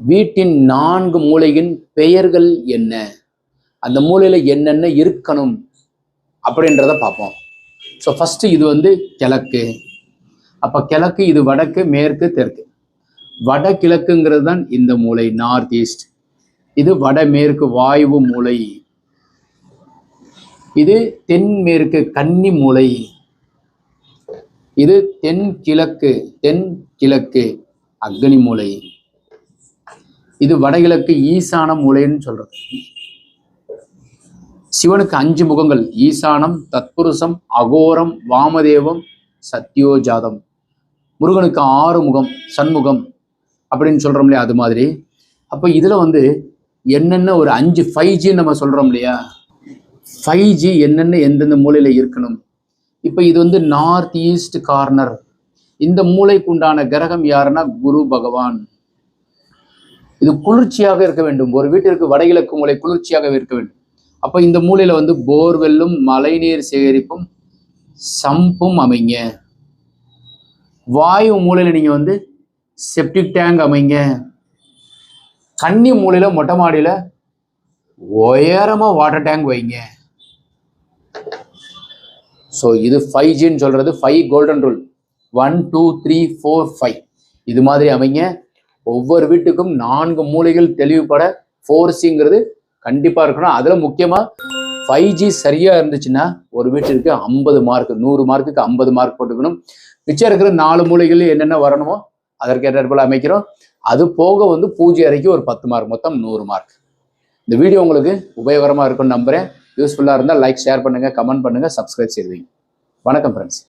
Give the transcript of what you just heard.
வீட்டின் நான்கு மூலையின் பெயர்கள் என்ன? அந்த மூலையில் என்னென்ன இருக்கணும் அப்படின்றத பார்ப்போம். ஸோ ஃபஸ்ட்டு இது வந்து கிழக்கு. அப்போ கிழக்கு இது வடக்கு மேற்கு தெற்கு. வடகிழக்குங்கிறது தான் இந்த மூலை நார்த் ஈஸ்ட் இது வடமேற்கு வாயு மூலை. இது தென்மேற்கு கன்னி மூலை. இது தென் கிழக்கு தென் கிழக்கு அக்னி மூலை. இது வடகிழக்கு ஈசான மூலைன்னு சொல்றது. சிவனுக்கு அஞ்சு முகங்கள். ஈசானம் தத்புருஷம் அகோரம் வாமதேவம் சத்யோஜாதம். முருகனுக்கு ஆறு முகம் சண்முகம் அப்படின்னு சொல்றோம் இல்லையா அது மாதிரி. அப்போ இதுல வந்து என்னென்ன ஒரு அஞ்சு ஃபைவ் ஜி நம்ம சொல்றோம் இல்லையா? ஃபைவ் ஜி என்னென்ன எந்தெந்த மூலையில இருக்கணும்? இப்போ இது வந்து நார்த் ஈஸ்ட் கார்னர் இந்த மூளைக்குண்டான கிரகம் யாருன்னா குரு பகவான். இது குளிர்ச்சியாக இருக்க வேண்டும். ஒரு வீட்டிற்கு வடகிழக்கு மூலை குளிர்ச்சியாக இருக்க வேண்டும். அப்போ இந்த மூலையில் வந்து போர்வெல்லும் மழைநீர் சேகரிப்பும் சம்பும் அமைங்க. வாயு மூலையில் நீங்கள் வந்து செப்டிக் டேங்க் அமைங்க. கன்னி மூலையில் மொட்டை மாடியில் உயரமாக வாட்டர் டேங்க் வைங்க. ஸோ இது ஃபைவ் ஜின்னு சொல்கிறது five golden rule one two three four five இது மாதிரி அமைங்க. ஒவ்வொரு வீட்டுக்கும் நான்கு மூலைகள் தெளிவுபட ஃபோர் சிங்கிறது கண்டிப்பாக இருக்கணும். அதில் முக்கியமாக ஃபைவ் ஜி சரியாக இருந்துச்சுன்னா ஒரு வீட்டிற்கு ஐம்பது மார்க் நூறு மார்க்குக்கு ஐம்பது மார்க் போட்டுக்கணும். மிச்சம் இருக்கிற நாலு மூலைகள் என்னென்ன வரணுமோ அதற்கேற்ற போல அமைக்கிறோம். அது போக வந்து பூஜை அறைக்கு ஒரு பத்து மார்க் மொத்தம் நூறு மார்க் இந்த வீடியோ உங்களுக்கு உபயோகரமாக இருக்கும்னு நம்புறேன். யூஸ்ஃபுல்லாக இருந்தால் லைக் ஷேர் பண்ணுங்கள் கமெண்ட் பண்ணுங்கள் சப்ஸ்கிரைப் செய்வீங்க வணக்கம் ஃப்ரெண்ட்ஸ்